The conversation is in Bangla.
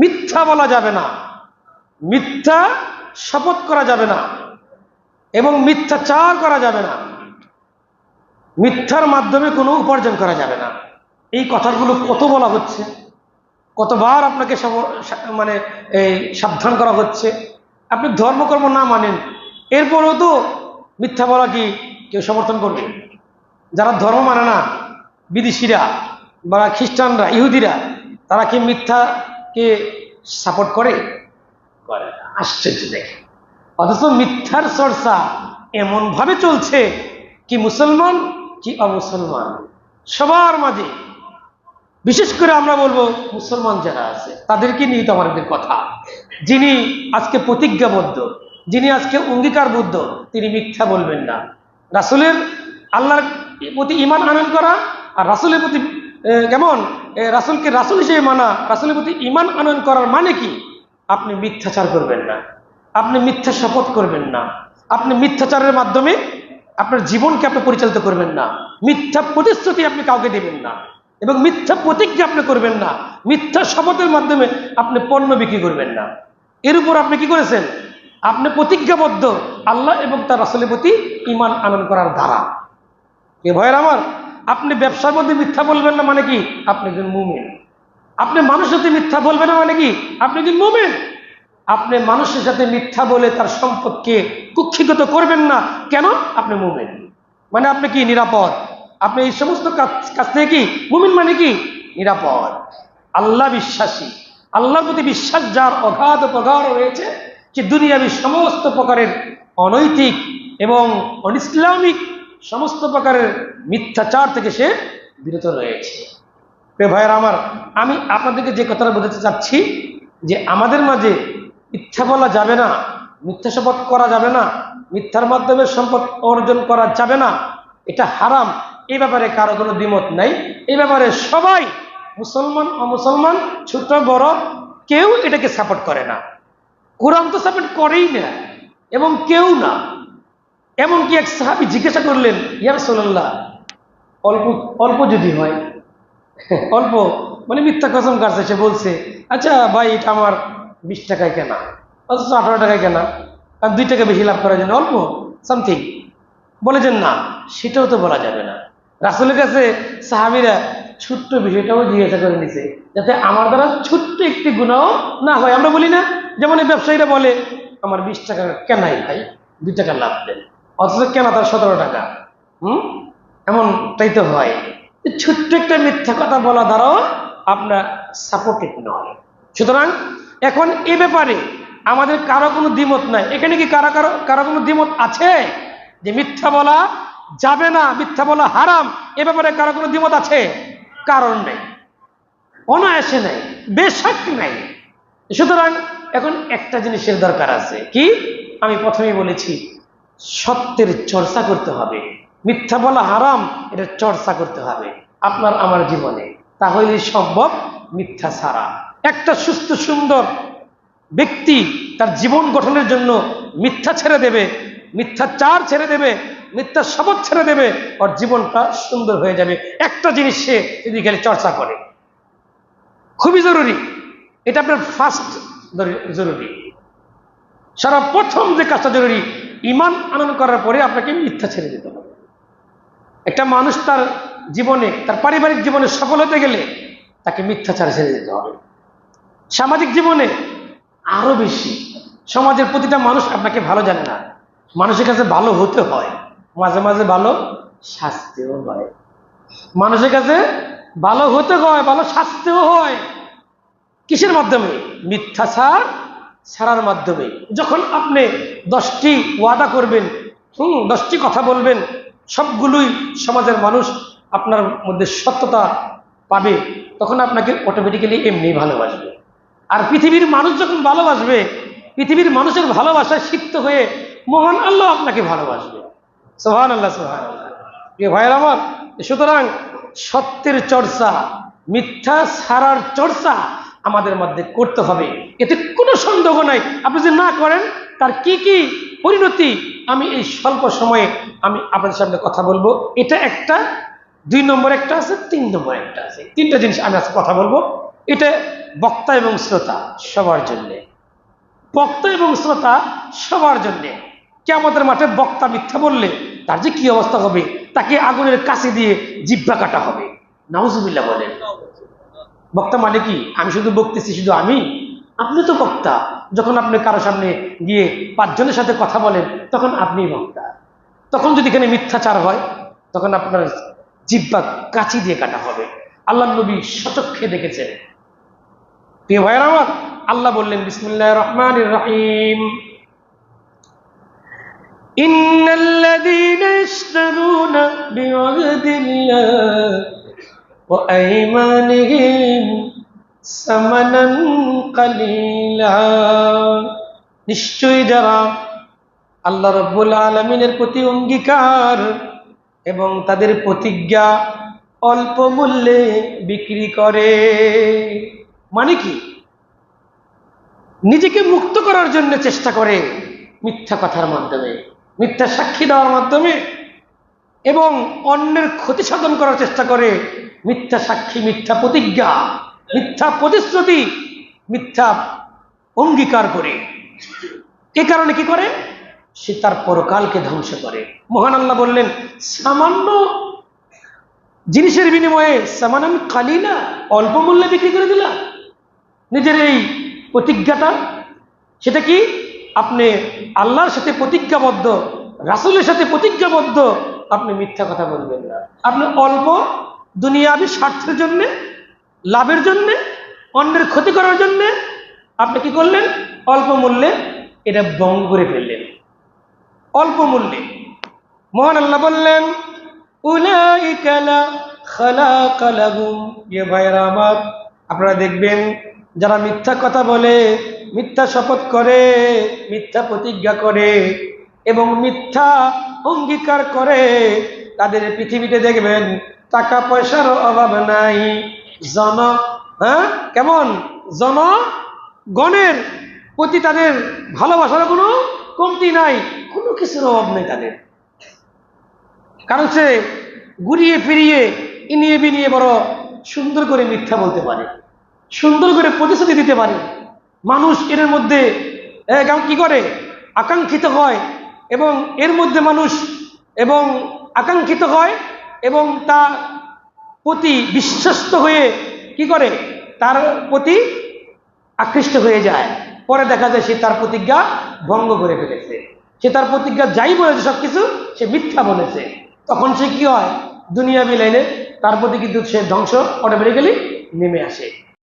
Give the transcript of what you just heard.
মিথ্যা বলা যাবে না। মিথ্যা শপথ করা যাবে না এবং মিথ্যা মিথ্যাচার করা যাবে না। মিথ্যার মাধ্যমে কোনো উপার্জন করা যাবে না। এই কথাগুলো কত বলা হচ্ছে, কতবার আপনাকে মানে এই সাবধান করা হচ্ছে। আপনি ধর্মকর্ম না মানেন, এরপরেও তো মিথ্যা বলা কি কেউ সমর্থন করবে? যারা ধর্ম মানে না, বিদেশিরা বা খ্রিস্টানরা, ইহুদিরা, তারা কি মিথ্যাকে সাপোর্ট করে? করে। না। আশ্চর্য দেখে। অথচ মিথ্যার চর্চা এমনভাবে চলছে কি মুসলমান কি অমুসলমান। সবার মাঝে। বিশেষ করে আমরা বলব মুসলমান যারা আছে তাদেরকে নিয়ে তো আমাদের কথা। যিনি আজকে প্রতিজ্ঞাবদ্ধ যিনি আজকে অঙ্গীকারবদ্ধ তিনি মিথ্যা বলবেন না। রাসুলের আল্লাহর প্রতি ইমান আনয়ন করা আর রাসুলের প্রতি কেমন? রাসুলকে রাসুল হিসেবে মানা, রাসুলের প্রতি ইমান আনয়ন করার মানে কি? আপনি মিথ্যাচার করবেন না। আপনি মিথ্যা শপথ করবেন না। আপনি মিথ্যাচারের মাধ্যমে আপনার জীবনকে আপনি পরিচালিত করবেন না। মিথ্যা প্রতিশ্রুতি আপনি কাউকে দেবেন না। এবং মিথ্যা প্রতিজ্ঞা আপনি করবেন না। মিথ্যা শপথের মাধ্যমে আপনি পণ্য বিক্রি করবেন না। এর উপর আপনি কি করেছেন? আপনি প্রতিজ্ঞাবদ্ধ আল্লাহ এবং তার রাসুলের প্রতি ইমান আনয়ন করার দ্বারা এ ভয়ের আমার? আপনি ব্যবসার মধ্যে মিথ্যা বলবেন না মানে কি? আপনি একজন মুমিন। আপনি মানুষের সাথে মিথ্যা বলবেন না মানে কি? আপনি একজন মুমিন। আপনি মানুষের সাথে মিথ্যা বলে তার সম্পদকে কুক্ষিগত করবেন না। কেন? আপনি মুমিন। মানে আপনি কি? নিরাপদ। আপনি এই সমস্ত কাজ থেকে কি? মুমিন মানে কি? নিরাপদ। আল্লাহ বিশ্বাসী। আল্লাহর প্রতি বিশ্বাস যার অগাধ প্রগাঢ় রয়েছে যে দুনিয়াবি সমস্ত প্রকারের অনৈতিক এবং অনিসলামিক সমস্ত প্রকারের মিথ্যাচার থেকে সে বিরত রয়েছে। ভাইয়ের আমার, আমি আপনাদেরকে যে কথাটা বোঝাতে চাচ্ছি, যে আমাদের মাঝে মিথ্যা বলা যাবে না, মিথ্যা শপথ করা যাবে না, মিথ্যার মাধ্যমে সম্পদ অর্জন করা যাবে না, এটা হারাম। এই ব্যাপারে কারও কোনো দ্বিমত নাই। এই ব্যাপারে সবাই, মুসলমান, অমুসলমান, ছোট, বড়, কেউ এটাকে সাপোর্ট করে না। কোরআন তো সাপোর্ট করেই না, এবং কেউ না। এমনকি এক সাহাবি জিজ্ঞাসা করলেন, ইয়া রাসূলুল্লাহ, অল্প অল্প যদি হয়? অল্প মানে মিথ্যা কসম কাটছে, সে বলছে আচ্ছা ভাই, এটা আমার বিশ টাকায় কেনা, অথচ আঠারো টাকায় কেনা, আর দুই টাকা বেশি লাভ করার জন্য অল্প সামথিং বলে যে, না, সেটাও তো বলা যাবে না। রাসুলের কাছে সাহাবিরা ছোট্ট বিষয়টাও জিজ্ঞাসা করে নিছে, যাতে আমার দ্বারা ছোট্ট একটি গুণাও না হয়। আমরা বলি না, যেমন এই ব্যবসায়ীরা বলে, আমার বিশ টাকা কেনাই ভাই, দুই টাকা লাভ দেন। অথচ কেনা তার সতেরো টাকা? হুম? এমনটাই তো হয়। ছোট্ট একটা মিথ্যা কথা বলা দ্বারাও আপনার সাপোর্টেড নয়। সুতরাং এখন এ ব্যাপারে আমাদের কারও কোনো দ্বিমত নাই। এখানে কি কারও কারও কারও কোনো দ্বিমত আছে? যে মিথ্যা বলা যাবে না, মিথ্যা বলা হারাম, এ ব্যাপারে কারও কোনো দ্বিমত আছে? কারণ নেই। অনায়াসে নেই। বেশাক নাই। সুতরাং এখন একটা জিনিসের দরকার আছে। কি? আমি প্রথমেই বলেছি সত্যের চর্চা করতে হবে। মিথ্যা বলা হারাম, এটা চর্চা করতে হবে। আপনার আমার জীবনে। তাহলে সম্ভব মিথ্যা ছাড়া। একটা সুস্থ, সুন্দর ব্যক্তি তার জীবন গঠনের জন্য মিথ্যা ছেড়ে দেবে, মিথ্যা চার ছেড়ে দেবে, মিথ্যা শপথ ছেড়ে দেবে, ওর জীবনটা সুন্দর হয়ে যাবে। একটা জিনিস সে যদি গেলে চর্চা করে। খুবই জরুরি। এটা আপনার ফার্স্ট জরুরি। সারা প্রথম যে কাজটা জরুরি ইমান আনন্দ করার পরে আপনাকে মিথ্যা ছেড়ে দিতে হবে। একটা মানুষ তার জীবনে, তার পারিবারিক জীবনে সফল হতে গেলে তাকে মিথ্যাচার ছেড়ে দিতে হবে। সামাজিক জীবনে আরও বেশি। সমাজের প্রতিটা মানুষ আপনাকে ভালো জানে না। মানুষের কাছে ভালো হতে হয়, মাঝে মাঝে ভালো শাস্তিও হয়। মানুষের কাছে ভালো হতে হয়, ভালো শাস্তিও হয়। কিসের মাধ্যমে? মিথ্যাচার ছাড়ার মাধ্যমে। যখন আপনি দশটি ওয়াদা করবেন, হুম, দশটি কথা বলবেন, সবগুলোই সমাজের মানুষ আপনার মধ্যে সত্যতা পাবে, তখন আপনাকে অটোমেটিক্যালি এমনি ভালোবাসবে। আর পৃথিবীর মানুষ যখন ভালোবাসবে, পৃথিবীর মানুষের ভালোবাসায় সিক্ত হয়ে মহান আল্লাহ আপনাকে ভালোবাসবে। সোহান আল্লাহ সোহান প্রিয় ভাইয়ের আমার, সুতরাং সত্যের চর্চা, মিথ্যা ছাড়ার চর্চা আমাদের মধ্যে করতে হবে। এতে কোনো সন্দেহ নাই। আপনি যদি না করেন, তার কি কি পরিণতি? আমি এই স্বল্প সময়ে আমি আপনাদের সামনে কথা বলব। এটা একটা, দুই নম্বর একটা আছে, তিন নম্বর একটা আছে। তিনটা জিনিস আমি আজকে কথা বলব। এটা বক্তা এবং শ্রোতা সবার জন্যে। বক্তা এবং শ্রোতা সবার জন্যে। কেমতের মাঠে বক্তা মিথ্যা বললে তার যে কি অবস্থা হবে, তাকে আগুনের কাছে দিয়ে জিব্বা কাটা হবে। নাউজুবিল্লাহ বলেন। বক্তা মানে কি? আমি শুধু বকতেছি, শুধু আমি? আপনি তো বক্তা। যখন আপনি কারও সামনে গিয়ে পাঁচজনের সাথে কথা বলেন, তখন আপনি বক্তা। তখন যদি এখানে মিথ্যাচার হয়, তখন আপনার জিব্বা কাঁচি দিয়ে কাটা হবে। আল্লাহ নবী সচক্ষে দেখেছেন। আল্লাহ বললেন বিসমুল্লাহ রহমান রহিম। ইন্দিন وأيمانهم ثمنا قليلا নিশ্চয়ই যারা আল্লাহ রব্বুল আলমিনের প্রতি অঙ্গীকার এবং তাদের প্রতিজ্ঞা অল্প মূল্যে বিক্রি করে মানে কি নিজেকে মুক্ত করার জন্য চেষ্টা করে মিথ্যা কথার মাধ্যমে মিথ্যা সাক্ষী দেওয়ার মাধ্যমে এবং অন্যের ক্ষতি সাধন করার চেষ্টা করে। মিথ্যা সাক্ষী, মিথ্যা প্রতিজ্ঞা, মিথ্যা প্রতিশ্রুতি, মিথ্যা অঙ্গীকার করে। এ কারণে কি করে? সে তার পরকালকে ধ্বংস করে। মহান আল্লাহ বললেন, সামান্য জিনিসের বিনিময়ে সামান আমি কালিলা, অল্প মূল্যে বিক্রি করে দিলাম নিজের এই প্রতিজ্ঞাটা, সেটা কি? আপনি আল্লাহর সাথে প্রতিজ্ঞাবদ্ধ, রাসুলের সাথে প্রতিজ্ঞাবদ্ধ আপনি মিথ্যা কথা বলবেন না। আপনি অল্প দুনিয়াবি স্বার্থের জন্যে, লাভের জন্যে, অন্যের ক্ষতি করার জন্যে আপনি কি করলেন? অল্প মূল্যে এটা বঙ্গ করে ফেললেন। অল্প মূল্যে। মহান আল্লাহ বললেন আপনারা দেখবেন, যারা মিথ্যা কথা বলে, মিথ্যা শপথ করে, মিথ্যা প্রতিজ্ঞা করে এবং মিথ্যা অঙ্গীকার করে তাদের পৃথিবীতে দেখবেন, টাকা পয়সার অভাব নাই। জন হ্যাঁ? কেমন? জনগণের প্রতি তাদের ভালোবাসার কোনো কমতি নাই, কোনো কিছুর অভাব নেই তাদের। কারণ সে ঘুরিয়ে ফিরিয়ে, ইনিয়ে বিনিয়ে বড় সুন্দর করে মিথ্যা বলতে পারে, সুন্দর করে প্রতিশ্রুতি দিতে পারে। মানুষ এর মধ্যে কি করে? আকাঙ্ক্ষিত হয়। এবং এর মধ্যে মানুষ এবং আকাঙ্ক্ষিত হয় এবং তা প্রতি বিশ্বস্ত হয়ে কি করে? তার প্রতি আকৃষ্ট হয়ে যায়। পরে দেখা যায় সে তার প্রতিজ্ঞা ভঙ্গ করে ফেলেছে। সে তার প্রতিজ্ঞা যাই বলেছে সবকিছু, সে মিথ্যা বলেছে। তখন সে কি হয়? দুনিয়া বিলাইলে তার প্রতি কিন্তু সে ধ্বংস অটোমেটিক্যালি নেমে আসে।